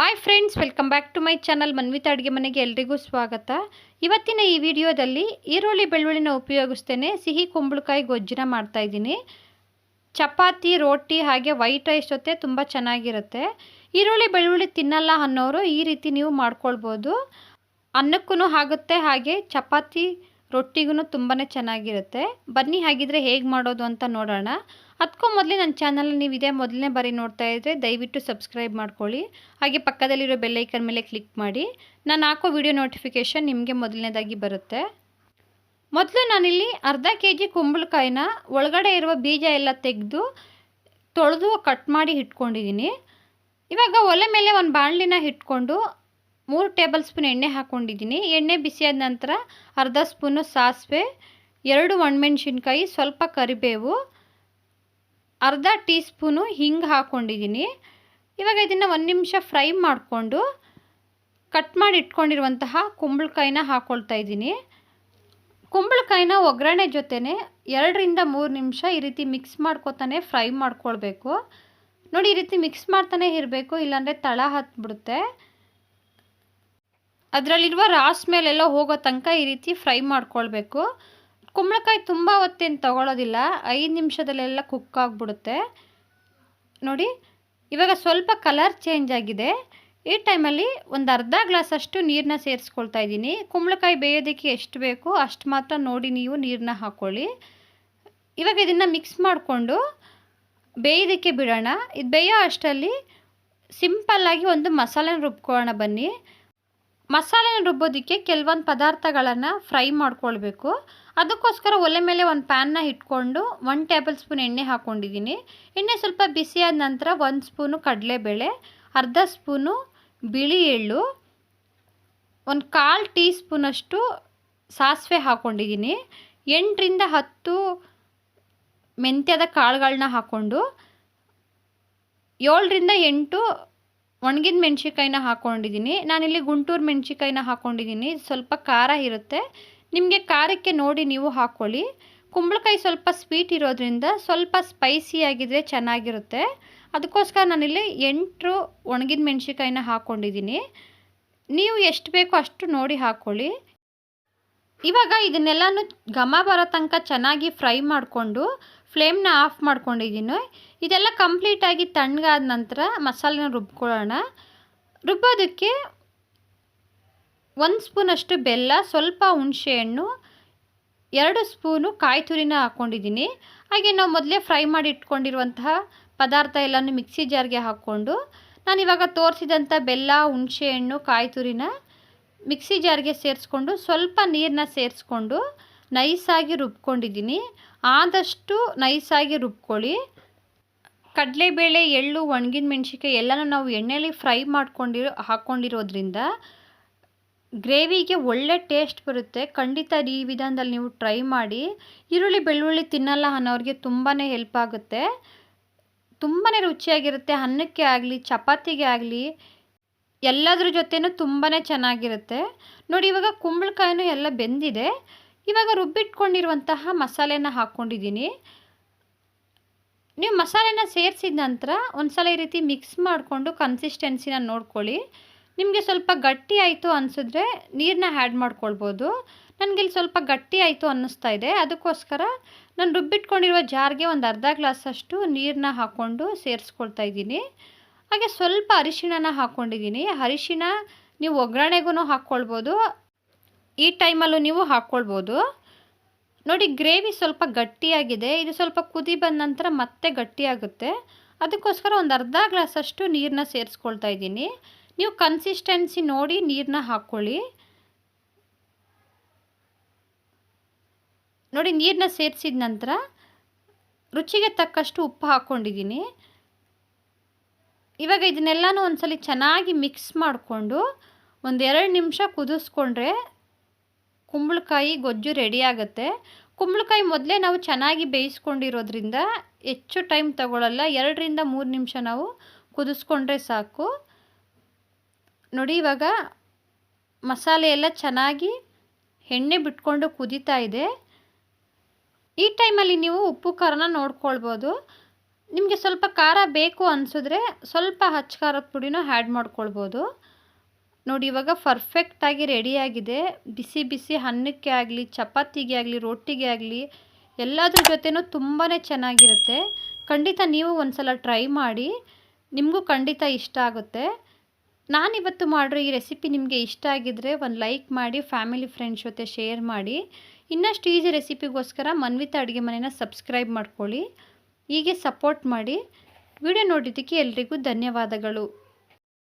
Hi friends welcome back to my channel Manvitha ಅಡುಗೆ ಮನೆಗೆ ಎಲ್ರಿಗೂ ಸ್ವಾಗತ. ಇವತ್ತಿನ ಈ ವಿಡಿಯೋದಲ್ಲಿ ಈರುಳ್ಳಿ ಬೆಳ್ಳುಳ್ಳಿನ ಉಪಯೋಗಿಸ್ತೇನೆ. ಸಿಹಿ ಕುಂಬಳಕಾಯಿ ಗೊಜ್ಜನ್ನ ಮಾಡ್ತಾಯಿದ್ದೀನಿ ಚಪಾತಿ, ರೋಟಿ ಹಾಗೆ ವೈಟ್ ರೈಸ್ ಜೊತೆ ತುಂಬ ಚೆನ್ನಾಗಿರುತ್ತೆ. ಈರುಳ್ಳಿ ಬೆಳ್ಳುಳ್ಳಿ ತಿನ್ನಲ್ಲ ಅನ್ನೋರು ಈ ರೀತಿ ನೀವು ಮಾಡ್ಕೊಳ್ಬೋದು. ಅನ್ನಕ್ಕೂ ಆಗುತ್ತೆ. ಹಾಗೆ ಚಪಾತಿ ರೊಟ್ಟಿಗೂ ತುಂಬಾ ಚೆನ್ನಾಗಿರುತ್ತೆ. ಬನ್ನಿ ಹಾಗಿದ್ರೆ ಹೇಗೆ ಮಾಡೋದು ಅಂತ ನೋಡೋಣ. ಅದಕ್ಕೂ ಮೊದಲೇ ನನ್ನ ಚಾನಲ್ ನೀವು ಇದೇ ಮೊದಲನೇ ಬಾರಿ ನೋಡ್ತಾ ಇದ್ದರೆ ದಯವಿಟ್ಟು ಸಬ್ಸ್ಕ್ರೈಬ್ ಮಾಡ್ಕೊಳ್ಳಿ. ಹಾಗೆ ಪಕ್ಕದಲ್ಲಿರೋ ಬೆಲ್ಲೈಕನ್ ಮೇಲೆ ಕ್ಲಿಕ್ ಮಾಡಿ. ನಾನು ಹಾಕೋ ವಿಡಿಯೋ ನೋಟಿಫಿಕೇಷನ್ ನಿಮಗೆ ಮೊದಲನೇದಾಗಿ ಬರುತ್ತೆ. ಮೊದಲು ನಾನಿಲ್ಲಿ ಅರ್ಧ ಕೆ ಜಿ ಕುಂಬಳಕಾಯಿನ ಒಳಗಡೆ ಇರುವ ಬೀಜ ಎಲ್ಲ ತೆಗೆದು ತೊಳೆದು ಕಟ್ ಮಾಡಿ ಇಟ್ಕೊಂಡಿದ್ದೀನಿ. ಇವಾಗ ಒಲೆ ಮೇಲೆ ಒಂದು ಬಾಣಲಿನ ಇಟ್ಕೊಂಡು ಮೂರು ಟೇಬಲ್ ಸ್ಪೂನ್ ಎಣ್ಣೆ ಹಾಕ್ಕೊಂಡಿದ್ದೀನಿ ಎಣ್ಣೆ ಬಿಸಿಯಾದ ನಂತರ ಅರ್ಧ ಸ್ಪೂನು ಸಾಸಿವೆ, ಎರಡು ಒಣಮೆಣ್ಸಿನ್ಕಾಯಿ, ಸ್ವಲ್ಪ ಕರಿಬೇವು, ಅರ್ಧ ಟೀ ಸ್ಪೂನು ಹಿಂಗೆ ಹಾಕ್ಕೊಂಡಿದ್ದೀನಿ ಇವಾಗ ಇದನ್ನು ಒಂದು ನಿಮಿಷ ಫ್ರೈ ಮಾಡಿಕೊಂಡು ಕಟ್ ಮಾಡಿ ಇಟ್ಕೊಂಡಿರುವಂತಹ ಕುಂಬಳಕಾಯಿನ ಹಾಕ್ಕೊಳ್ತಾ ಇದ್ದೀನಿ. ಕುಂಬಳಕಾಯಿನ ಒಗ್ಗರಣೆ ಜೊತೆನೆ ಎರಡರಿಂದ ಮೂರು ನಿಮಿಷ ಈ ರೀತಿ ಮಿಕ್ಸ್ ಮಾಡ್ಕೊತಾನೆ ಫ್ರೈ ಮಾಡ್ಕೊಳ್ಬೇಕು. ನೋಡಿ, ಈ ರೀತಿ ಮಿಕ್ಸ್ ಮಾಡ್ತಾನೆ ಇರಬೇಕು, ಇಲ್ಲಾಂದರೆ ತಳ ಹತ್ಬಿಡುತ್ತೆ. ಅದರಲ್ಲಿರುವ ರಾಸ್ ಮೇಲೆಲ್ಲ ಹೋಗೋ ತನಕ ಈ ರೀತಿ ಫ್ರೈ ಮಾಡ್ಕೊಳ್ಬೇಕು. ಕುಂಬಳಕಾಯಿ ತುಂಬ ಹೊತ್ತೇನು ತಗೊಳ್ಳೋದಿಲ್ಲ ಐದು ನಿಮಿಷದಲ್ಲೆಲ್ಲ ಕುಕ್ ಆಗಿಬಿಡುತ್ತೆ. ನೋಡಿ, ಇವಾಗ ಸ್ವಲ್ಪ ಕಲರ್ ಚೇಂಜ್ ಆಗಿದೆ. ಈ ಟೈಮಲ್ಲಿ ಒಂದು ಅರ್ಧ ಗ್ಲಾಸಷ್ಟು ನೀರನ್ನ ಸೇರಿಸ್ಕೊಳ್ತಾ ಇದ್ದೀನಿ. ಕುಂಬಳಕಾಯಿ ಬೇಯೋದಕ್ಕೆ ಎಷ್ಟು ಬೇಕು ಅಷ್ಟು ಮಾತ್ರ ನೋಡಿ ನೀವು ನೀರನ್ನ ಹಾಕ್ಕೊಳ್ಳಿ ಇವಾಗ ಇದನ್ನು ಮಿಕ್ಸ್ ಮಾಡಿಕೊಂಡು ಬೇಯೋದಕ್ಕೆ ಬಿಡೋಣ. ಇದು ಬೇಯೋ ಅಷ್ಟರಲ್ಲಿ ಸಿಂಪಲ್ಲಾಗಿ ಒಂದು ಮಸಾಲೆನ ರುಬ್ಕೊಳ್ಳೋಣ ಬನ್ನಿ. ಮಸಾಲೆನ ರುಬ್ಬೋದಕ್ಕೆ ಕೆಲವೊಂದು ಪದಾರ್ಥಗಳನ್ನು ಫ್ರೈ ಮಾಡ್ಕೊಳ್ಬೇಕು. ಅದಕ್ಕೋಸ್ಕರ ಒಲೆ ಮೇಲೆ ಒಂದು ಪ್ಯಾನ್ನ ಇಟ್ಕೊಂಡು ಒನ್ ಟೇಬಲ್ ಸ್ಪೂನ್ ಎಣ್ಣೆ ಹಾಕ್ಕೊಂಡಿದ್ದೀನಿ ಎಣ್ಣೆ ಸ್ವಲ್ಪ ಬಿಸಿಯಾದ ನಂತರ ಒಂದು ಸ್ಪೂನು ಕಡಲೆಬೇಳೆ, ಅರ್ಧ ಸ್ಪೂನು ಬಿಳಿ ಎಳ್ಳು, ಒಂದು ಕಾಲು ಟೀ ಸ್ಪೂನಷ್ಟು ಸಾಸಿವೆ ಹಾಕ್ಕೊಂಡಿದ್ದೀನಿ ಎಂಟರಿಂದ ಹತ್ತು ಮೆಂತ್ಯದ ಕಾಳುಗಳನ್ನ ಹಾಕ್ಕೊಂಡು ಏಳರಿಂದ ಎಂಟು ಒಣಗಿದ ಮೆಣ್ಸಿಕಾಯಿನ ಹಾಕ್ಕೊಂಡಿದ್ದೀನಿ ನಾನಿಲ್ಲಿ ಗುಂಟೂರು ಮೆಣ್ಸಿಕಾಯಿನ ಹಾಕ್ಕೊಂಡಿದ್ದೀನಿ ಸ್ವಲ್ಪ ಖಾರ ಇರುತ್ತೆ. ನಿಮಗೆ ಖಾರಕ್ಕೆ ನೋಡಿ ನೀವು ಹಾಕ್ಕೊಳ್ಳಿ ಕುಂಬಳಕಾಯಿ ಸ್ವಲ್ಪ ಸ್ವೀಟ್ ಇರೋದ್ರಿಂದ ಸ್ವಲ್ಪ ಸ್ಪೈಸಿ ಆಗಿದ್ರೆ ಚೆನ್ನಾಗಿರುತ್ತೆ. ಅದಕ್ಕೋಸ್ಕರ ನಾನಿಲ್ಲಿ ಎಂಟು ಒಣಗಿದ ಮೆಣ್ಸಿಕಾಯಿನ ಹಾಕ್ಕೊಂಡಿದ್ದೀನಿ ನೀವು ಎಷ್ಟು ಬೇಕೋ ಅಷ್ಟು ನೋಡಿ ಹಾಕ್ಕೊಳ್ಳಿ ಇವಾಗ ಇದನ್ನೆಲ್ಲನೂ ಘಮ ಬರೋ ತನಕ ಚೆನ್ನಾಗಿ ಫ್ರೈ ಮಾಡಿಕೊಂಡು ಫ್ಲೇಮ್ನ ಆಫ್ ಮಾಡ್ಕೊಂಡಿದ್ದೀನಿ. ಇದೆಲ್ಲ ಕಂಪ್ಲೀಟಾಗಿ ತಣ್ಣಗಾದ ನಂತರ ಮಸಾಲೆನ ರುಬ್ಕೊಳ್ಳೋಣ. ರುಬ್ಬೋದಕ್ಕೆ ಒಂದು ಸ್ಪೂನಷ್ಟು ಬೆಲ್ಲ, ಸ್ವಲ್ಪ ಹುಣಸೆಹಣ್ಣು ಎರಡು ಸ್ಪೂನು ಕಾಯಿ ತುರಿನ ಹಾಕ್ಕೊಂಡಿದ್ದೀನಿ. ಹಾಗೆ ನಾವು ಮೊದಲೇ ಫ್ರೈ ಮಾಡಿ ಇಟ್ಕೊಂಡಿರುವಂತಹ ಪದಾರ್ಥ ಎಲ್ಲನೂ ಮಿಕ್ಸಿ ಜಾರ್ಗೆ ಹಾಕ್ಕೊಂಡು ನಾನಿವಾಗ ತೋರಿಸಿದಂಥ ಬೆಲ್ಲ ಹುಣಸೆಹಣ್ಣು ಕಾಯಿ ತುರಿನ ಮಿಕ್ಸಿ ಜಾರ್ಗೆ ಸೇರಿಸ್ಕೊಂಡು ಸ್ವಲ್ಪ ನೀರನ್ನ ಸೇರಿಸ್ಕೊಂಡು ನೈಸಾಗಿ ರುಬ್ಕೊಂಡಿದ್ದೀನಿ. ಆದಷ್ಟು ನೈಸಾಗಿ ರುಬ್ಕೊಳ್ಳಿ. ಕಡಲೆಬೇಳೆ, ಎಳ್ಳು, ಒಣಗಿನ ಮೆಣಸಿನ್ಕಾಯಿ ಎಲ್ಲನೂ ನಾವು ಎಣ್ಣೆಯಲ್ಲಿ ಫ್ರೈ ಮಾಡ್ಕೊಂಡಿರೋ ಹಾಕ್ಕೊಂಡಿರೋದ್ರಿಂದ ಗ್ರೇವಿಗೆ ಒಳ್ಳೆ ಟೇಸ್ಟ್ ಬರುತ್ತೆ. ಖಂಡಿತ ಈ ವಿಧಾನದಲ್ಲಿ ನೀವು ಟ್ರೈ ಮಾಡಿ. ಈರುಳ್ಳಿ, ಬೆಳ್ಳುಳ್ಳಿ ತಿನ್ನಲ್ಲ ಅನ್ನೋರಿಗೆ ತುಂಬಾ ಹೆಲ್ಪ್ ಆಗುತ್ತೆ. ತುಂಬಾ ರುಚಿಯಾಗಿರುತ್ತೆ. ಅನ್ನಕ್ಕೆ ಆಗಲಿ, ಚಪಾತಿಗೆ ಆಗಲಿ ಎಲ್ಲದ್ರ ಜೊತೆನೂ ತುಂಬಾ ಚೆನ್ನಾಗಿರುತ್ತೆ. ನೋಡಿ, ಇವಾಗ ಕುಂಬಳಕಾಯಿನೂ ಎಲ್ಲ ಬೆಂದಿದೆ. ಇವಾಗ ರುಬ್ಬಿಟ್ಕೊಂಡಿರುವಂತಹ ಮಸಾಲೆನ ಹಾಕ್ಕೊಂಡಿದ್ದೀನಿ. ನೀವು ಮಸಾಲೆನ ಸೇರಿಸಿದ ನಂತರ ಒಂದು ಸಲ ಈ ರೀತಿ ಮಿಕ್ಸ್ ಮಾಡಿಕೊಂಡು ಕನ್ಸಿಸ್ಟೆನ್ಸಿನ ನೋಡ್ಕೊಳ್ಳಿ. ನಿಮಗೆ ಸ್ವಲ್ಪ ಗಟ್ಟಿ ಆಯಿತು ಅನಿಸಿದ್ರೆ ನೀರನ್ನ ಆ್ಯಡ್ ಮಾಡ್ಕೊಳ್ಬೋದು. ಇಲ್ಲಿ ಸ್ವಲ್ಪ ಗಟ್ಟಿ ಆಯಿತು ಅನ್ನಿಸ್ತಾ ಇದೆ. ಅದಕ್ಕೋಸ್ಕರ ನಾನು ರುಬ್ಬಿಟ್ಕೊಂಡಿರುವ ಜಾರ್ಗೆ ಒಂದು ಅರ್ಧ ಗ್ಲಾಸಷ್ಟು ನೀರನ್ನ ಹಾಕ್ಕೊಂಡು ಸೇರಿಸ್ಕೊಳ್ತಾ ಇದ್ದೀನಿ. ಹಾಗೆ ಸ್ವಲ್ಪ ಅರಿಶಿಣನ ಹಾಕ್ಕೊಂಡಿದ್ದೀನಿ ಅರಿಶಿಣ ನೀವು ಒಗ್ಗರಣೆಗೂ ಹಾಕ್ಕೊಳ್ಬೋದು. ಈ ಟೈಮಲ್ಲೂ ನೀವು ಹಾಕ್ಕೊಳ್ಬೋದು. ನೋಡಿ, ಗ್ರೇವಿ ಸ್ವಲ್ಪ ಗಟ್ಟಿಯಾಗಿದೆ. ಇದು ಸ್ವಲ್ಪ ಕುದಿ ಬಂದ ನಂತರ ಮತ್ತೆ ಗಟ್ಟಿಯಾಗುತ್ತೆ. ಅದಕ್ಕೋಸ್ಕರ ಒಂದು ಅರ್ಧ ಗ್ಲಾಸಷ್ಟು ನೀರನ್ನ ಸೇರಿಸ್ಕೊಳ್ತಾ ಇದ್ದೀನಿ. ನೀವು ಕನ್ಸಿಸ್ಟೆನ್ಸಿ ನೋಡಿ ನೀರನ್ನ ಹಾಕ್ಕೊಳ್ಳಿ. ನೋಡಿ, ನೀರನ್ನ ಸೇರಿಸಿದ ನಂತರ ರುಚಿಗೆ ತಕ್ಕಷ್ಟು ಉಪ್ಪು ಹಾಕ್ಕೊಂಡಿದ್ದೀನಿ. ಇವಾಗ ಇದನ್ನೆಲ್ಲನೂ ಒಂದ್ಸಲಿ ಚೆನ್ನಾಗಿ ಮಿಕ್ಸ್ ಮಾಡಿಕೊಂಡು ಒಂದೆರಡು ನಿಮಿಷ ಕುದಿಸ್ಕೊಂಡ್ರೆ ಕುಂಬಳಕಾಯಿ ಗೊಜ್ಜು ರೆಡಿ ಆಗುತ್ತೆ. ಕುಂಬಳಕಾಯಿ ಮೊದಲೇ ನಾವು ಚೆನ್ನಾಗಿ ಬೇಯಿಸ್ಕೊಂಡಿರೋದ್ರಿಂದ ಹೆಚ್ಚು ಟೈಮ್ ತಗೊಳ್ಳಲ್ಲ ಎರಡರಿಂದ ಮೂರು ನಿಮಿಷ ನಾವು ಕುದಿಸ್ಕೊಂಡ್ರೆ ಸಾಕು. ನೋಡಿ ಇವಾಗ ಮಸಾಲೆ ಎಲ್ಲ ಚೆನ್ನಾಗಿ ಎಣ್ಣೆ ಬಿಟ್ಕೊಂಡು ಕುದೀತಾ ಇದೆ. ಈ ಟೈಮಲ್ಲಿ ನೀವು ಉಪ್ಪು ಖಾರನ ನೋಡ್ಕೊಳ್ಬೋದು. ನಿಮಗೆ ಸ್ವಲ್ಪ ಖಾರ ಬೇಕು ಅನಿಸಿದ್ರೆ ಸ್ವಲ್ಪ ಹಚ್ಚ ಖಾರದ ಪುಡಿನೂ ಆ್ಯಡ್ ಮಾಡ್ಕೊಳ್ಬೋದು. ನೋಡಿ, ಇವಾಗ ಪರ್ಫೆಕ್ಟಾಗಿ ರೆಡಿಯಾಗಿದೆ ಬಿಸಿ ಬಿಸಿ ಅನ್ನಕ್ಕೆ ಆಗಲಿ, ಚಪಾತಿಗೆ ಆಗಲಿ ರೊಟ್ಟಿಗೆ ಆಗಲಿ, ಎಲ್ಲದ್ರ ಜೊತೆನೂ ತುಂಬಾ ಚೆನ್ನಾಗಿರುತ್ತೆ. ಖಂಡಿತ ನೀವು ಒಂದು ಸಲ ಟ್ರೈ ಮಾಡಿ, ನಿಮಗೂ ಖಂಡಿತ ಇಷ್ಟ ಆಗುತ್ತೆ. ನಾನಿವತ್ತು ಮಾಡಿರೋ ಈ ರೆಸಿಪಿ ನಿಮಗೆ ಇಷ್ಟ ಆಗಿದ್ದರೆ ಒಂದು ಲೈಕ್ ಮಾಡಿ ಫ್ಯಾಮಿಲಿ ಫ್ರೆಂಡ್ಸ್ ಜೊತೆ ಶೇರ್ ಮಾಡಿ. ಇನ್ನಷ್ಟು ಈಸಿ ರೆಸಿಪಿಗೋಸ್ಕರ ಮನ್ವಿತ ಅಡುಗೆ ಮನೆನ ಸಬ್ಸ್ಕ್ರೈಬ್ ಮಾಡ್ಕೊಳ್ಳಿ. ಹೀಗೆ ಸಪೋರ್ಟ್ ಮಾಡಿ ವಿಡಿಯೋ ನೋಡಿದ್ದಕ್ಕೆ ಎಲ್ರಿಗೂ ಧನ್ಯವಾದಗಳು.